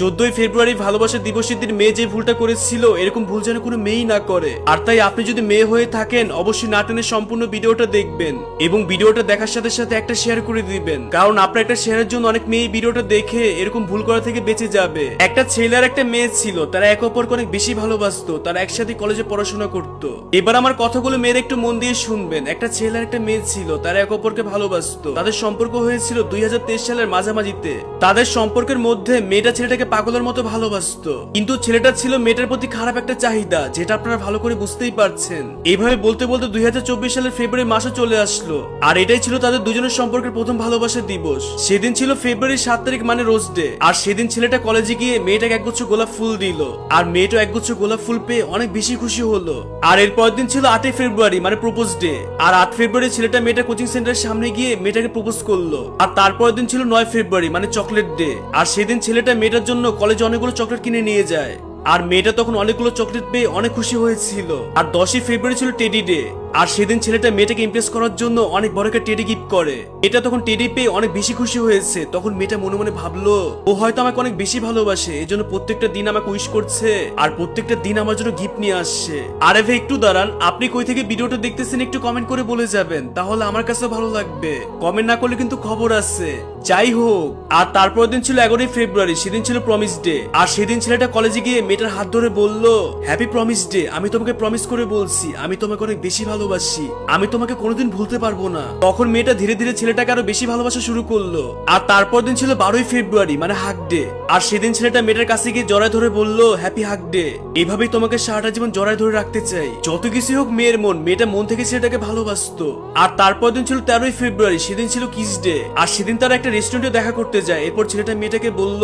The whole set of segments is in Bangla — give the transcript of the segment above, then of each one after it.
চোদ্দই ফেব্রুয়ারি ভালোবাসা দিবসের দিন মেয়ে যে ভুলটা করেছিল, এরকম ভুল যেন কোনো মেয়েই না করে। আর তাই আপনি যদি মেয়ে হয়ে থাকেন, অবশ্যই নাটনের সম্পূর্ণ ভিডিওটা দেখবেন এবং ভিডিওটা দেখার সাথে সাথে একটা শেয়ার করে দিবেন। কারণ আপনার একটা শেয়ারের জন্য অনেক মেয়ে ভিডিওটা দেখে এরকম ভুল করা থেকে বেঁচে যাবে। একটা ছেলে আর একটা মেয়ে ছিল, তারা একে অপরকে অনেক বেশি ভালোবাসতো, তারা একসাথে কলেজে পড়াশোনা করত। এবার আমার কথাগুলো মেয়ের একটু মন দিয়ে শুনবেন। একটা ছেলে আর একটা মেয়ে ছিল, তারা একে অপরকে ভালোবাসতো। তাদের সম্পর্ক হয়েছিল দুই হাজার তেইশ সালের মাঝামাঝিতে। তাদের সম্পর্কের মধ্যে মেয়েটা ছেলেটাকে পাগলের মতো ভালোবাসতো। কিন্তু ছেলেটা ছিল মেয়েটার প্রতি খারাপ একটা চাহিদা, যেটা আপনারা ভালো করে বুঝতেই পারছেন। এইভাবে বলতে বলতে দুই হাজার চব্বিশ সালের ফেব্রুয়ারি মাসে চলে আসলো। আর এটাই ছিল তাদের দুজনের সম্পর্কের প্রথম ভালোবাসার দিবস। সেদিন ছিল ফেব্রুয়ারি সাত তারিখ মানে রোজ ডে। আর সেদিন ছেলেটা কলেজে গিয়ে মেয়েটাকে একগুচ্ছ গোলাপ ফুল দিল। আর মেয়েটা একগুচ্ছ গোলাপ ফুল পেয়ে অনেক বেশি খুশি হলো। আর এর পরের দিন ছিল আটই ফেব্রুয়ারি মানে প্রপোজ ডে। আর আট ফেব্রুয়ারি ছেলেটা মেয়েটা কোচিং সেন্টারের সামনে গিয়ে মেয়েটাকে প্রপোজ করল। আর তারপরের দিন ছিল নয় ফেব্রুয়ারি মানে চকলেট ডে। আর সেদিন ছেলেটা মেয়েটার জন্য কলেজে অনেকগুলো চকলেট কিনে নিয়ে যায়। আর মেয়েটা তখন অনেকগুলো চকলেট পেয়ে অনেক খুশি হয়েছিল। আর দশই ফেব্রুয়ারি ছিল টেডি ডে আর সেদিন ছেলেটা মেয়েটাকে ইমপ্রেস করার জন্য অনেক বড় একটা টেডি গিফট করে। এটা তখন টেডি পেয়ে অনেক বেশি খুশি হয়েছে। তখন মেয়েটা মনে মনে ভাবলো, ও হয়তো আমাকে অনেক বেশি ভালোবাসে এই জন্য প্রত্যেকটা দিন আমাকে উইশ করছে। আর প্রত্যেকটা দিন আমার জন্য গিফট নিয়ে আসছে। আরে ভাই একটু দাঁড়ান। আপনি কই থেকে ভিডিওটা দেখতেছেন একটু কমেন্ট করে বলে যাবেন। তাহলে আমার কাছে ভালো লাগবে। কমেন্ট না করলে কিন্তু খবর আছে। যাই হোক, আর তারপর দিন ছিল এগারোই ফেব্রুয়ারি, সেদিন ছিল প্রমিস ডে আর সেদিন ছেলেটা কলেজে গিয়ে মেয়েটার হাত ধরে বলল হ্যাপি প্রমিস ডে আমি তোমাকে প্রমিস করে বলছি, আমি তোমাকে অনেক বেশি ভালোবাসি। আমি তোমাকে কোনোদিন ভুলতে পারব না। তখন মেয়েটা ধীরে ধীরে ছেলেটাকে আরও বেশি ভালোবাসা শুরু করল। আর তারপর দিন ছিল বারোই ফেব্রুয়ারি মানে হাক ডে। আর সেদিন ছেলেটা মেয়েটার কাছে গিয়ে জড়ায় ধরে বলল হ্যাপি হাক ডে এভাবেই তোমাকে সারাটা জীবন জড়ায় ধরে রাখতে চাই। যত কিছু হোক মেয়ের মন, মেয়েটা মন থেকে ছেলেটাকে ভালোবাসতো। আর তারপর দিন ছিল তেরোই ফেব্রুয়ারি, সেদিন ছিল কিস ডে আর সেদিন তারা একটা রেস্টুরেন্টে দেখা করতে যায়। এরপর ছেলেটা মেয়েটাকে বলল,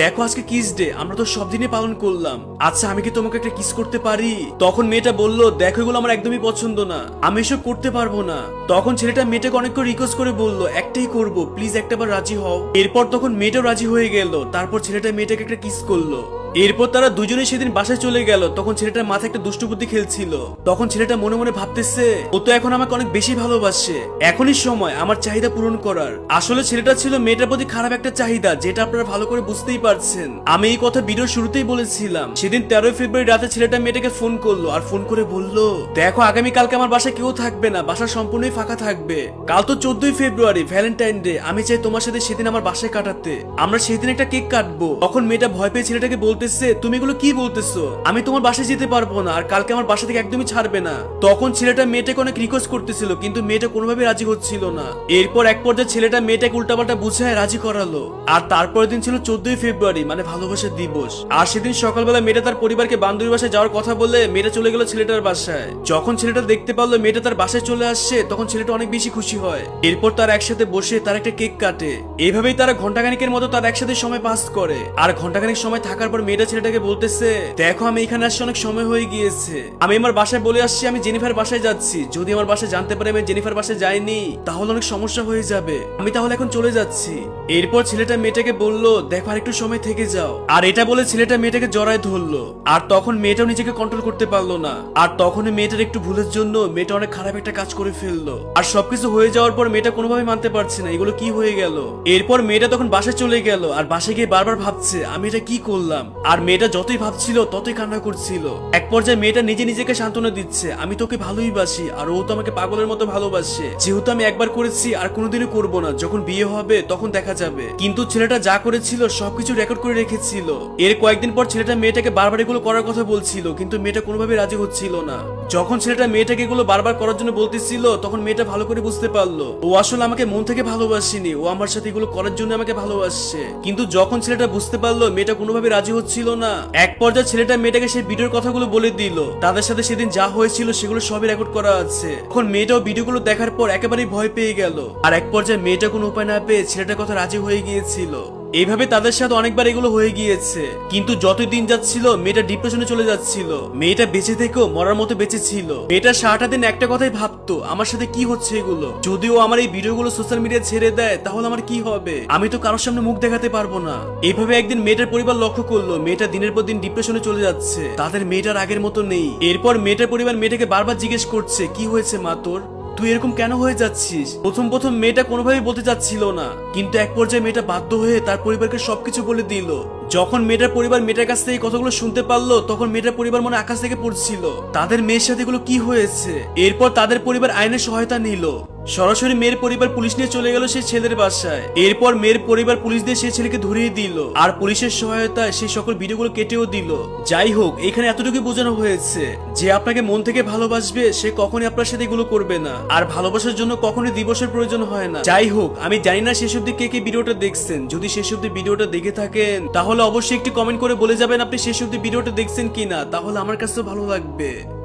দেখো আজকে কিস ডে আমরা তো সব দিনই পালন করলাম। আচ্ছা আমি কি তোমাকে একটা কিস করতে পারি? তখন মেয়েটা বলল, দেখো, এগুলো আমার একদমই পছন্দ না। আমি এসব করতে পারব না। তখন ছেলেটা মেয়েটাকে অনেক রিকোয়েস্ট করে বলল, একটাই করব প্লিজ একটাবার রাজি হও। এরপর তখন মেয়েটাও রাজি হয়ে গেল। তারপর ছেলেটা মেয়েটাকে একটা কিস করল। এরপর তারা দুজনে সেদিন বাসায় চলে গেল। তখন ছেলেটার মাথায় একটা দুষ্টু বুদ্ধি খেলছিল। তখন ছেলেটা মনে মনে ভাবতেছে, ও তো এখন আমাকে অনেক বেশি ভালোবাসে। এখনই সময় আমার চাহিদা পূরণ করার। আসলে ছেলেটা ছিল মেয়েটার প্রতি খারাপ একটা চাহিদা, যেটা আপনারা ভালো করে বুঝতেই পারছেন। আমি এই কথা ভিডিওর শুরুতেই বলেছিলাম। সেদিন তেরোই ফেব্রুয়ারি রাতে ছেলেটা মেয়েটাকে ফোন করল আর ফোন করে বলল, দেখো আগামী কালকে আমার বাসায় কেউ থাকবে না। বাসা সম্পূর্ণই ফাঁকা থাকবে। কাল তো চোদ্দই ফেব্রুয়ারি, ভ্যালেন্টাইন ডে। আমি চাই তোমার সাথে সেদিন আমার বাসায় কাটাতে। আমরা সেদিন একটা কেক কাটবো। তখন মেয়েটা ভয় পেয়ে ছেলেটাকে বলতেছে, তুমি এগুলো কি বলতেছো? আমি তোমার বাসায় যেতে পারব না, আর কালকে আমার বাসা থেকে একদমই ছাড়বে না। তখন ছেলেটা মেয়েটাকে অনেক রিকোয়েস্ট করতেছিল, কিন্তু মেয়েটা কোনোভাবে রাজি হচ্ছিল না। এরপর এক পর্যায়ে ছেলেটা মেয়েটাকে উল্টাপাল্টা বুঝায় রাজি করালো। আর তারপরের দিন ছিল চোদ্দই ফেব্রুয়ারি মানে ভালোবাসার দিবস। আর সেদিন সকালবেলা মেয়েটা তার পরিবারকে বান্ধবী বাসায় যাওয়ার কথা বলে মেয়েটা চলে গেল ছেলেটার বাসায়। যখন ছেলেটা দেখতে পারল মেয়েটা তার বাসায় চলে আসছে, তখন ছেলেটা অনেক বেশি খুশি হয়। এরপর তার একসাথে বসে তার একটা কেক কাটে। এইভাবেই তারা ঘন্টাখানিকের মতো তার একসাথে সময় পাস করে। আর ঘন্টাখানিক সময় থাকার পর মেয়েটা ছেলেটাকে বলতেছে, দেখো, আমি এখানে আসছি, অনেক সময় হয়ে গিয়েছে। আমি আমার বাসায় বলে আসছি, আমি জেনিফার বাসায় যাচ্ছি। যদি আমার বাসায় জানতে পারে আমি জেনিফার বাসায় যাইনি, তাহলে অনেক সমস্যা হয়ে যাবে। আমি তাহলে এখন চলে যাচ্ছি। এরপর ছেলেটা মেয়েটাকে বলল, দেখো, আর একটু সময় থেকে যাও। আর এটা বলে ছেলেটা মেয়েটাকে জড়ায় ধরলো। আর তখন মেয়েটাও নিজেকে কন্ট্রোল করতে পারল না। আর তখন মেয়েটার একটু ভুলের জন্য মেয়েটা অনেক খারাপ একটা কাজ করে ফেলল। আর সবকিছু হয়ে যাওয়ার পর মেয়েটা কোনোভাবে মানতে পারছে না, এগুলো কি হয়ে গেল? এরপর মেয়েটা তখন বাসায় চলে গেল, আর বাসায় গিয়ে বারবার ভাবছে, আমি এটা কি করলাম? আর মেয়েটা যতই ভাবছিল, ততই কান্না করছিল। এক পর্যায়ে মেয়েটা নিজে নিজেকে সান্ত্বনা দিচ্ছে, আমি তোকে ভালোই বাসি, আর ও তো আমাকে পাগলের মতো ভালোবাসে। যেহেতু আমি একবার করেছি, আর কোনোদিনও করব না। যখন বিয়ে হবে, তখন দেখা যাবে। কিন্তু ছেলেটা যা করেছিল, সবকিছু রেকর্ড করে রেখেছিল। এর কয়েকদিন পর ছেলেটা মেয়েটাকে বারবার এগুলো করার কথা বলছিল, কিন্তু মেয়েটা কোনোভাবে রাজি হচ্ছিল না। যখন ছেলেটা মেয়েটাকে এগুলো বারবার করার জন্য বলতেছিল, তখন মেয়েটা ভালো করে বুঝতে পারল, ও আসলে আমাকে মন থেকে ভালোবাসিনি, ও আমার সাথে এগুলো করার জন্য আমাকে ভালোবাসছে। কিন্তু যখন ছেলেটা বুঝতে পারল, মেয়েটা কোনোভাবে রাজি হচ্ছিল না। এক পর্যায়ে ছেলেটা মেয়েটাকে সেই ভিডিওর কথাগুলো বলে দিল। তাদের সাথে সেদিন যা হয়েছিল সেগুলো সবই রেকর্ড করা আছে। এখন মেয়েটাও ভিডিওগুলো দেখার পর একেবারেই ভয় পেয়ে গেল। আর এক পর্যায়ে মেয়েটা কোনো উপায় না পেয়ে ছেলেটার কথা রাজি হয়ে গিয়েছিল। এইভাবে তাদের সাথে অনেকবার এগুলো হয়ে গিয়েছে। কিন্তু যতই দিন যাচ্ছিল, মেয়েটা ডিপ্রেশনে চলে যাচ্ছিল। মেয়েটা বেঁচে থেকেও মরার মতো বেঁচে ছিল। মেয়েটা সারাটা দিন একটা কথাই ভাবতো, আমার সাথে কি হচ্ছে এগুলো? যদিও আমার এই ভিডিওগুলো সোশ্যাল মিডিয়া ছেড়ে দেয়, তাহলে আমার কি হবে? আমি তো কারোর সামনে মুখ দেখাতে পারব না। এইভাবে একদিন মেয়েটার পরিবার লক্ষ্য করল, মেয়েটা দিনের পর দিন ডিপ্রেশনে চলে যাচ্ছে। তাদের মেয়েটার আগের মতো নেই। এরপর মেয়েটার পরিবার মেয়েটাকে বারবার জিজ্ঞেস করছে, কি হয়েছে মা তোর? তুই এরকম কেন হয়ে যাচ্ছিস? প্রথম প্রথম মেয়েটা কোনোভাবেই বলতে চাচ্ছিল না। কিন্তু এক পর্যায়ে মেয়েটা বাধ্য হয়ে তার পরিবারকে সবকিছু বলে দিল। যখন মেয়েটার পরিবার মেয়েটার কাছ থেকে কথাগুলো শুনতে পারল, তখন মেয়েটার পরিবার মনে আকাশ থেকে পড়ছিল। তাদের মেয়ের সাথে এগুলো কি হয়েছে? এরপর তাদের পরিবার আইনের সহায়তা নিল। সরাসরি মেয়ের পরিবার পুলিশ নিয়ে চলে গেল সেই ছেলের বাসায়। এরপর মেয়ের পরিবার পুলিশ দিয়ে সেই ছেলেকে ধরিয়ে দিল। আর পুলিশের সহায়তায় সেই সকল ভিডিওগুলো কেটেও দিল। যাই হোক, এখানে এতটুকু বোঝানো হয়েছে যে আপনাকে মন থেকে ভালোবাসবে সে কখনই আপনার সাথে এগুলো করবে না। আর ভালোবাসার জন্য কখনোই দিবসের প্রয়োজন হয় না। যাই হোক, আমি জানি না শেষ অব্দি কে কে ভিডিওটা দেখছেন। যদি শেষ অব্দি ভিডিওটা দেখে থাকেন, তাহলে অবশ্যই একটি কমেন্ট করে বলে যাবেন আপনি শেষ অব্দি ভিডিওটা দেখছেন কিনা। তাহলে আমার কাছে ভালো লাগবে।